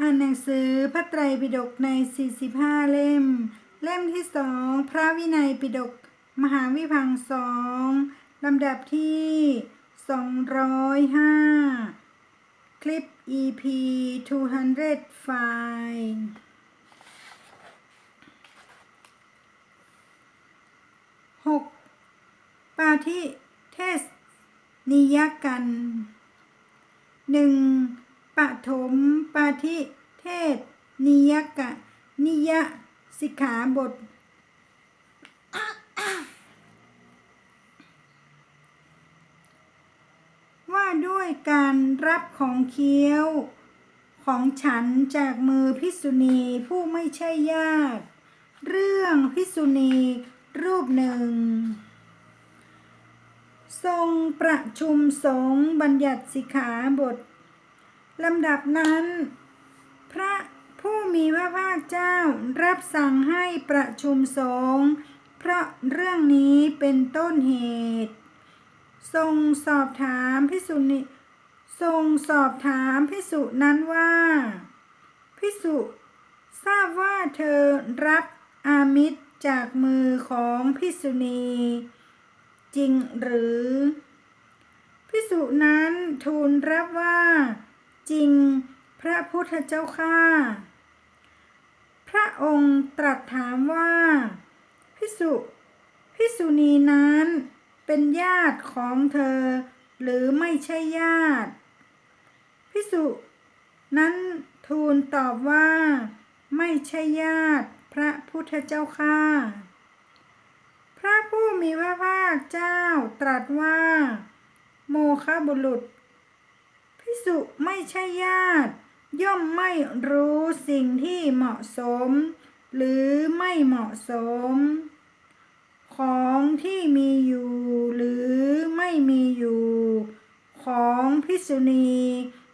อ่านหนังสือพระไตรปิฎกใน 45 เล่ม เล่มที่สองพระวินัยปิฎกมหาวิพังสองลำดับที่ 205 คลิป EP 200ไฟล์หกปาทิเทศนิยกันหนึ่ง ปฐมปาทิเทศ นิยกะ นิยสิกขาบท ว่าด้วยการรับของเคี้ยว ของฉันจากมือพิสุณีผู้ไม่ใช่ญาติ เรื่องพิสุณีรูปหนึ่ง ทรงประชุมสงฆ์บัญญัติสิกขาบท ลำดับนั้น พระผู้มีพระภาคเจ้ารับสั่งให้ประชุมสงฆ์เพราะเรื่องนี้เป็นต้นเหตุ ทรงสอบถามพิสุนิทรงสอบถามพิสุนั้นว่าพิสุทราบว่าเธอรับอามิตรจากมือของพิสุณี จริงหรือพิสุนั้นทูลรับว่า จริง พระพุทธเจ้าข้าพระองค์ตรัสถามว่า พิสุพิสุณีนั้นเป็นญาติของเธอ หรือไม่ใช่ญาติ พิสุนั้นทูลตอบว่า ไม่ใช่ญาติพระพุทธเจ้าข้าพระผู้มีพระภาคเจ้าตรัสว่า โมฆะบุรุษ พิสุไม่ใช่ญาติ ย่อมไม่รู้สิ่งที่เหมาะสม หรือไม่เหมาะสม ของที่มีอยู่หรือไม่มีอยู่ ของพิสุณี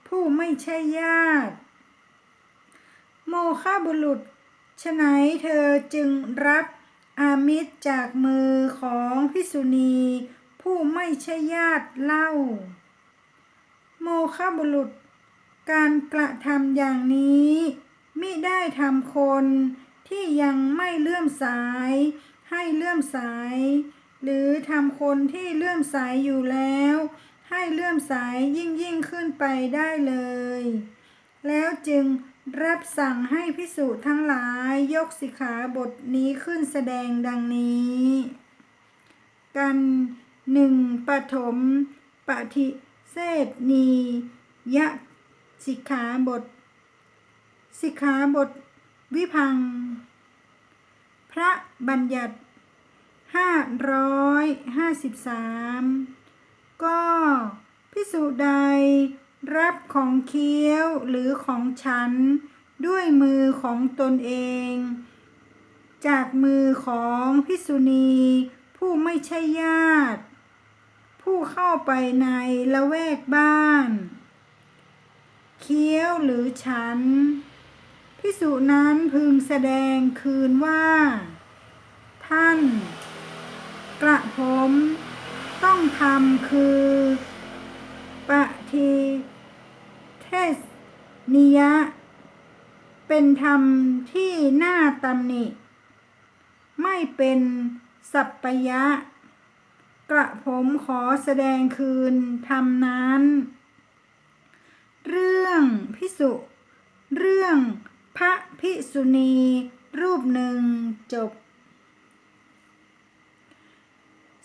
ผู้ไม่ใช่ญาติ โมฆะบุรุษฉะไหนเธอจึงรับอามิตรจากมือของพิสุณี ผู้ไม่ใช่ญาติเล่า โมฆะบุรุษ การกระทำอย่างนี้มิได้ทำคนที่ยังไม่เลื่อมสาย ให้เลื่อมสาย หรือทำคนที่เลื่อมสายอยู่แล้ว ให้เลื่อมสายยิ่งยิ่งขึ้นไปได้เลย แล้วจึงรับสั่งให้พิสุทั้งหลายยกสิขาบทนี้ขึ้นแสดงดังนี้ กันหนึ่งปฐมปฏิ เสธนียะสิกขาบท สิกขาบท วิพัง พระบัญญัติห้าร้อยห้าสิบสามก็พิสุใดรับของเคี้ยวหรือของฉัน ด้วยมือของตนเอง จากมือของพิสุณี ผู้ไม่ใช่ญาติ เข้าไปในละแวกบ้าน เคี้ยวหรือฉันพิสุนั้นพึงแสดงคืนว่า ท่าน กระผมต้องทำคือปฏิเทศนิยะ เป็นธรรมที่น่าตำหนิ ไม่เป็นสัปปยะ กระผมขอแสดงคืนธรรมนั้น เรื่องพิสุ เรื่องพระพิสุณีรูปหนึ่งจบ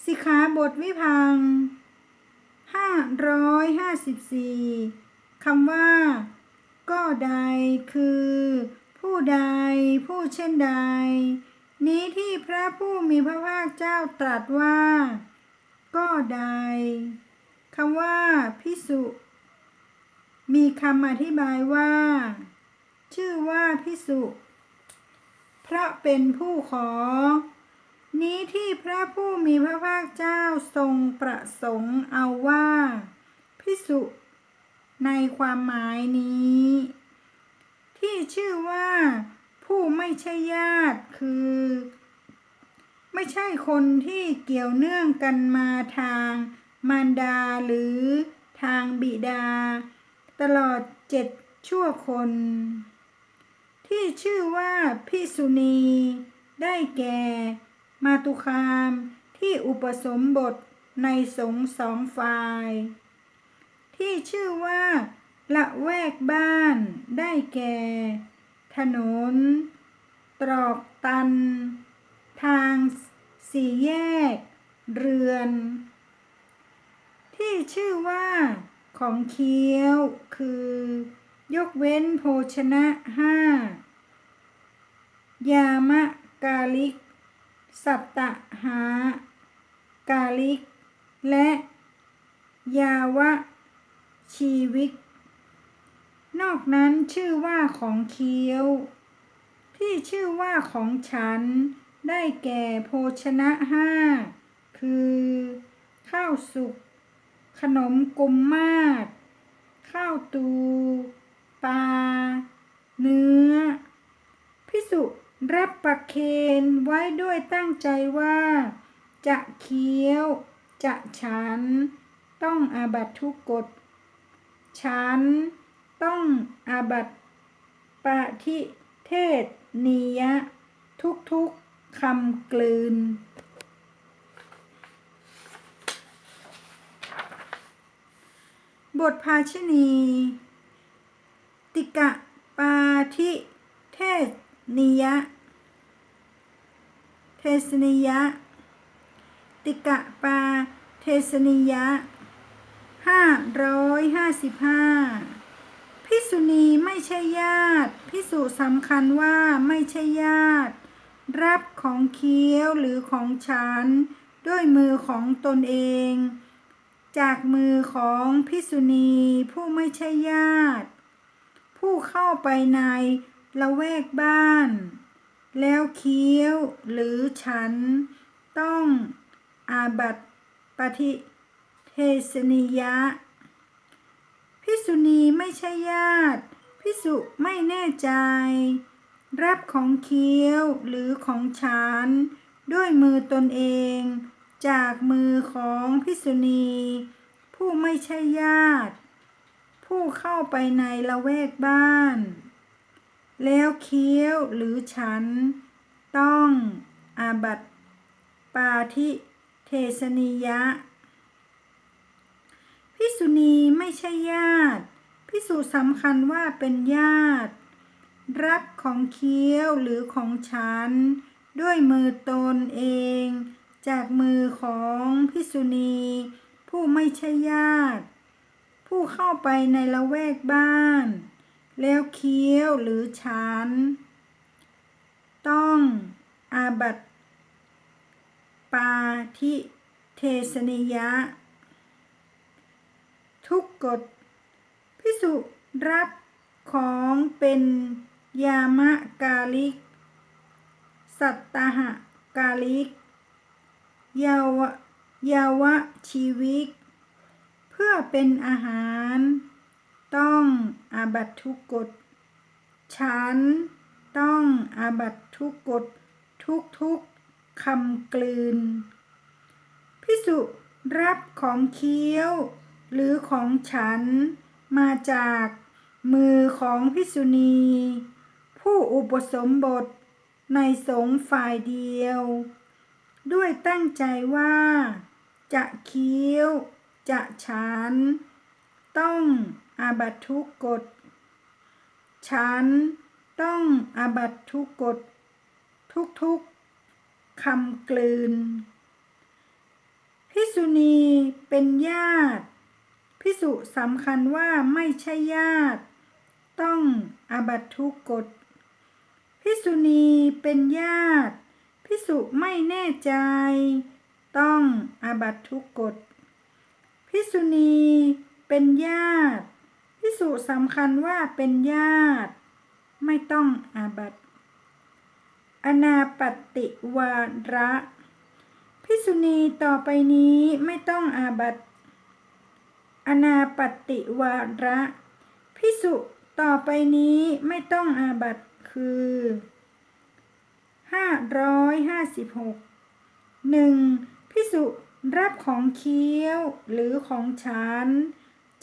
สิกขาบทวิพังห้าร้อยห้าสิบสี่คำว่า ก็ใดคือ ผู้ใดผู้เช่นใด นี้ที่พระผู้มีพระภาคเจ้าตรัสว่า ก็ใดคำว่าพิสุมีคำอธิบายว่า ชื่อว่าพิสุเพราะเป็นผู้ขอ นี้ที่พระผู้มีพระภาคเจ้าทรงประสงค์เอาว่า พิสุในความหมายนี้ ที่ชื่อว่าผู้ไม่ใช่ญาติคือ ไม่ใช่คนที่เกี่ยวเนื่องกันมาทางมารดาหรือทางบิดา ตลอดเจ็ดชั่วคน ที่ชื่อว่าพิสุณีได้แก่ มาตุคามที่อุปสมบทในสงสองฝ่าย ที่ชื่อว่า ละแวกบ้านได้แก่ ถนน ตรอกตัน ทางสี่แยก เรือน ที่ชื่อว่าของเคี้ยวคือ ยกเว้นโภชนะห้ายามะกาลิก สัตตหากาลิก และ ยาวะ ชีวิก นอกนั้นชื่อว่าของเคี้ยว ที่ชื่อว่าของฉัน ได้แก่โภชนะห้าคือ ข้าวสุก ขนมกุมมาศข้าวตู ปลา เนื้อ พิสุรับประเคนไว้ด้วยตั้งใจว่า จะเคี้ยว จะฉัน ต้องอาบัตทุกกฎฉัน ต้องอาบัตปะทิเทศนียะ ทุกๆ คำกลืน บทภาชณีติกะปาทิเทศนิยะ เทศนิยะ ติกะปาเทศนิยะห้าร้อยห้าสิบห้าพิสุณีไม่ใช่ญาติ พิสุสำคัญว่าไม่ใช่ญาติ รับของเคี้ยวหรือของฉัน ด้วยมือของตนเอง จากมือของพิสุณีผู้ไม่ใช่ญาติ ผู้เข้าไปในละแวกบ้าน แล้วเคี้ยวหรือฉัน ต้องอาบัตปฏิเทศนิยะ พิสุณีไม่ใช่ญาติ พิสุไม่แน่ใจ รับของเคี้ยวหรือของฉัน ด้วยมือตนเอง จากมือของพิสุณี ผู้ไม่ใช่ญาติ ผู้เข้าไปในละแวกบ้าน แล้วเคี้ยวหรือฉัน ต้องอาบัตปาทิเทศนิยะ พิสุณีไม่ใช่ญาติ พิสุสำคัญว่าเป็นญาติ รับของเคี้ยวหรือของฉัน ด้วยมือตนเอง จากมือของพิสุณี ผู้ไม่ใช่ญาติ ผู้เข้าไปในละแวกบ้าน แล้วเคี้ยวหรือฉัน ต้องอาบัตปาทิเทศนิยะ ทุกกฎพิสุรับของเป็น ยามะกาลิก สัตตหะกาลิกยาวะยาวะชีวิก เพื่อเป็นอาหาร ต้องอาบัตทุกกฎฉันต้องอาบัตทุกกฎทุกทุกคำกลืน พิสุรับของเคี้ยว หรือของฉันมาจากมือของพิสุณี ผู้อุปสมบทในสงฆ์ฝ่ายเดียว ด้วยตั้งใจว่า จะเคี้ยว จะฉัน ต้องอาบัตทุกกฎฉันต้องอาบัตทุกกฎทุกๆคำกลืน พิสุณีเป็นญาติ พิสุสำคัญว่าไม่ใช่ญาติ ต้องอาบัตทุกกฎ พิสุณีเป็นญาติพิสุไม่แน่ใจ ต้องอาบัตทุกกฎพิสุณีเป็นญาติพิสุสำคัญว่าเป็นญาติ ไม่ต้องอาบัตอนาปฏิวาระพิสุณีต่อไปนี้ไม่ต้องอาบัตอนาปฏิวาระพิสุต่อไปนี้ไม่ต้องอาบัต คือห้าร้อยห้าสิบหกหนึ่งพิสุรับของเคี้ยวหรือของฉัน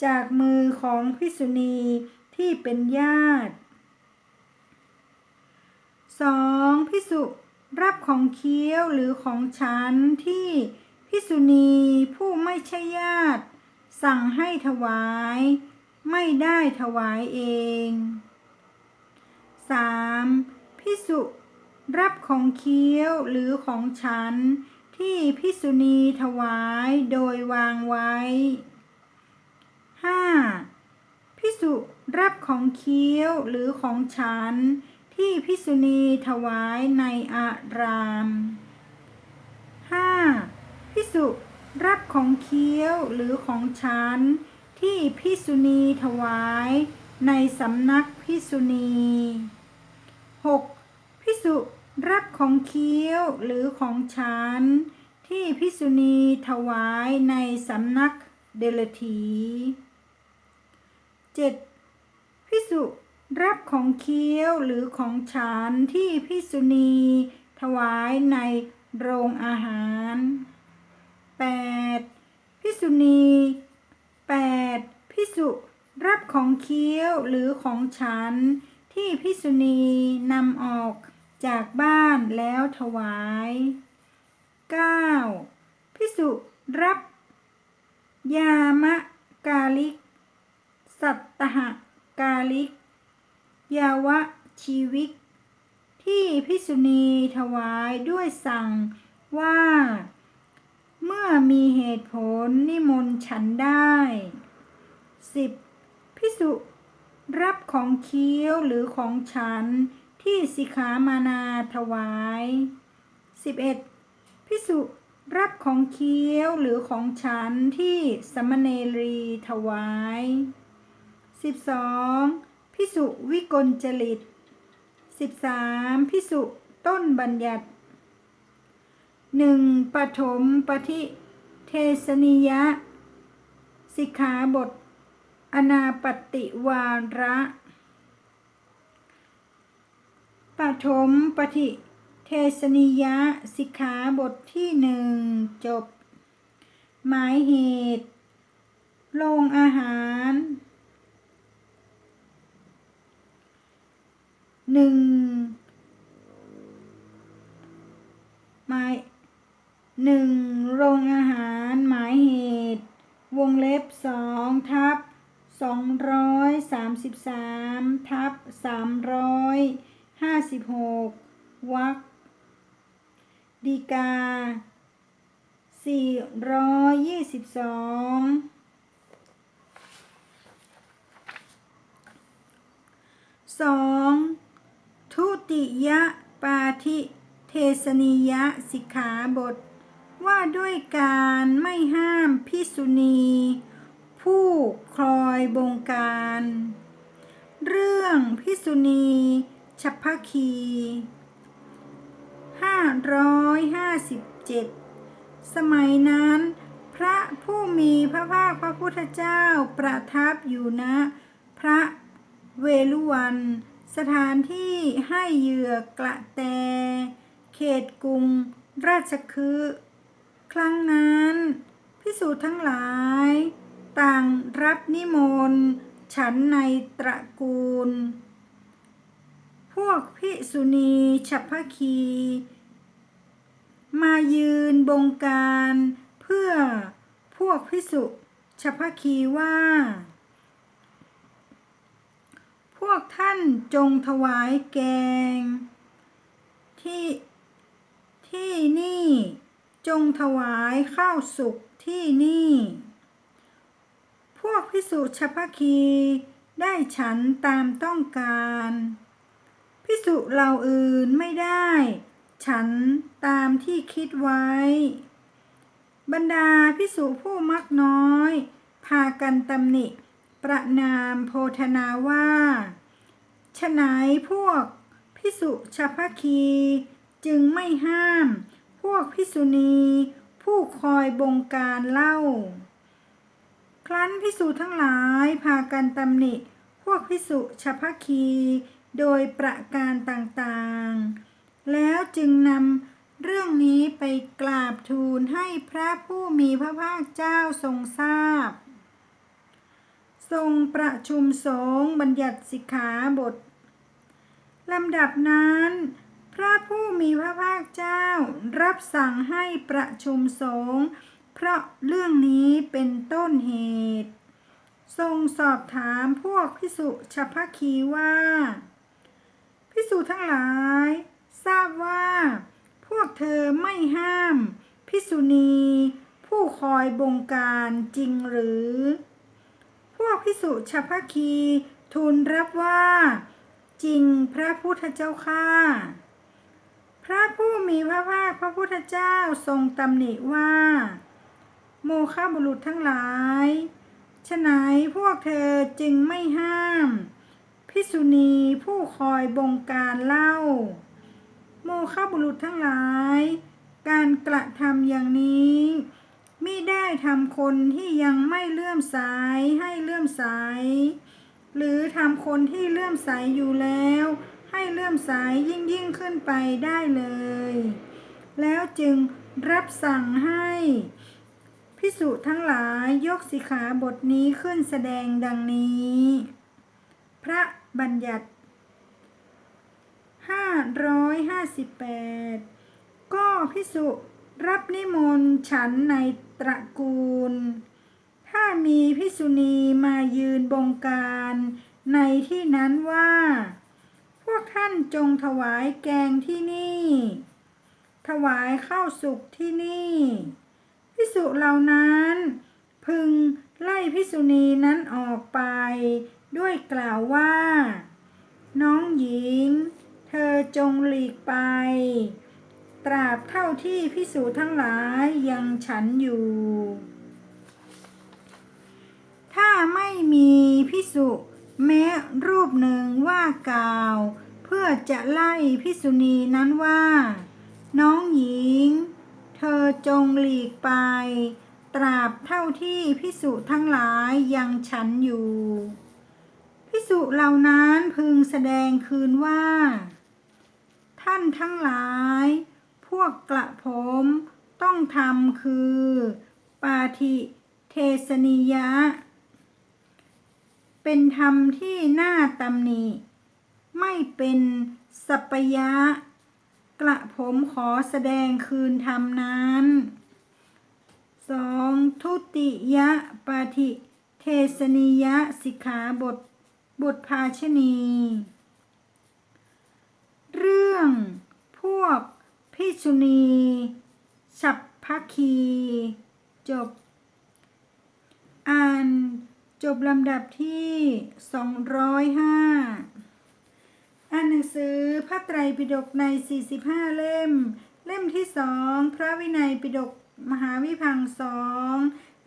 จากมือของพิสุณีที่เป็นญาติ 2. พิสุรับของเคี้ยวหรือของฉันที่พิสุณีผู้ไม่ใช่ญาติ สั่งให้ถวาย ไม่ได้ถวายเอง 3. พิสุรับของเคี้ยวหรือของฉัน ที่พิสุณีถวายโดยวางไว้ 5. พิสุรับของเคี้ยวหรือของฉัน ที่พิสุณีถวายในอาราม 5. พิสุรับของเคี้ยวหรือของฉัน ที่พิสุณีถวายในสำนัก พิสุณี 6. พิสุรับของเคี้ยวหรือของฉัน ที่พิสุณีถวายในสำนักเดลถี 7. พิสุรับของเคี้ยวหรือของฉันที่พิสุณีถวายในโรงอาหาร 8. พิสุณี 8. พิสุ รับของเคี้ยวหรือของฉัน ที่พิสุณีนำออกจากบ้านแล้วถวาย 9. พิสุรับ ยามะกาลิก สัตตหกาลิก ยาวะชีวิก ที่พิสุณีถวายด้วยสั่งว่า เมื่อมีเหตุผลนิมนต์ฉันได้ 10. พิสุรับของเคี้ยวหรือของฉันที่สิขามานาถวาย 11. พิสุรับของเคี้ยวหรือของฉันที่สมณเนรีถวาย 12. พิสุวิกลจริต 13. พิสุต้นบัญญัติ 1. ปฐมปฏิเทสนิยะ สิกขาบท อนาปฏิวาระปฐมปฏิเทสนิยะสิกขาบทที่หนึ่งจบ หมายเหตุโรงอาหารหนึ่งหมายหนึ่งโรงอาหารหมายเหตุ วงเล็บสองทับ สองร้อยสามสิบสามทับสามร้อยห้าสิบหกวรรคดีกาสี่ร้อยยี่สิบสองสองทุติยปาทิเทสนิยะสิกขาบท ว่าด้วยการไม่ห้ามพิสุณี อยบงการ เรื่องพิสุณีฉัพพคี557สมัยนั้น พระผู้มีพระภาคพระพุทธเจ้าประทับอยู่ณพระเวลุวัน สถานที่ให้เหยื่อกระแต เขตกรุงราชคฤห์ครั้งนั้น พิสูจน์ทั้งหลาย ต่างรับนิมนต์ฉันในตระกูล พวกพิสุณีฉัพพคี มายืนบงการเพื่อพวกพิสุฉัพพคีว่า พวกท่านจงถวายแกง ที่ที่นี่จงถวายข้าวสุกที่นี่ วกพิสุชพคีได้ฉันตามต้องการ พิสุเหล่าอื่นไม่ได้ ฉันตามที่คิดไว้ บรรดาพิสุผู้มักน้อย พากันตำหนิ ประนามโพธนาว่าฉะไหนพวกพิสุชพคีจึงไม่ห้าม พวกพิสุณีผู้คอยบงการเล่า ครั้นพิสุทั้งหลายพากันตำหนิ พวกพิสุชพคี โดยประการต่างๆ แล้วจึงนำเรื่องนี้ไปกราบทูลให้พระผู้มีพระภาคเจ้าทรงทราบ ทรงประชุมสงฆ์บัญญัติสิกขาบทลำดับนั้น พระผู้มีพระภาคเจ้ารับสั่งให้ประชุมสงฆ์ เพราะเรื่องนี้เป็นต้นเหตุ ทรงสอบถามพวกพิสุชพคีว่า พิสุทั้งหลาย ทราบว่า พวกเธอไม่ห้าม พิสุณี ผู้คอยบงการจริงหรือ พวกพิสุชพคีทูลรับว่า จริงพระพุทธเจ้าข้าพระผู้มีพระภาคพระพุทธเจ้าทรงตำหนิว่า โมฆะบุรุษทั้งหลายฉะไหนพวกเธอจึงไม่ห้าม พิสุณีผู้คอยบงการเล่า โมฆะบุรุษทั้งหลาย การกระทำอย่างนี้มิได้ทำคนที่ยังไม่เลื่อมใสให้เลื่อมใส หรือทำคนที่เลื่อมใสอยู่แล้ว ให้เลื่อมใสยิ่งยิ่งขึ้นไปได้เลย แล้วจึงรับสั่งให้ พิสุทั้งหลายยกสิขาบทนี้ขึ้นแสดงดังนี้ พระบัญญัติ 558 ก็พิสุรับนิมนต์ฉันในตระกูล ถ้ามีพิสุณีมายืนบงการในที่นั้นว่า พวกท่านจงถวายแกงที่นี่ ถวายข้าวสุกที่นี่ พิสุเหล่านั้น พึงไล่พิสุณีนั้นออกไป ด้วยกล่าวว่า น้องหญิง เธอจงหลีกไป ตราบเท่าที่พิสูทั้งหลายยังฉันอยู่ ถ้าไม่มีพิสุแม้รูปหนึ่งว่ากล่าว เพื่อจะไล่พิสุณีนั้นว่า น้องหญิง เธอจงหลีกไป ตราบเท่าที่พิสุทั้งหลายยังฉันอยู่พิสุเหล่านั้นพึงแสดงคืนว่า ท่านทั้งหลาย พวกกระผมต้องทำคือ ปาทิเทสนิยะ เป็นธรรมที่น่าตำหนิ ไม่เป็นสัปยะ กระผมขอแสดงคืนธรรมนั้นสองทุติยะปาทิเทสนิยะสิกขาบทบทภาชนี เรื่องพวกพิชุณีฉับพักคี จบ อ่านจบลำดับที่ 205 อ่านหนังสือพระไตรปิฎกใน 45 เล่ม เล่มที่สองพระวินัยปิฎกมหาวิพังสอง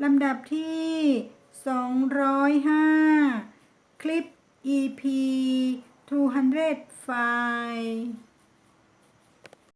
ลำดับที่ 205 คลิป EP 205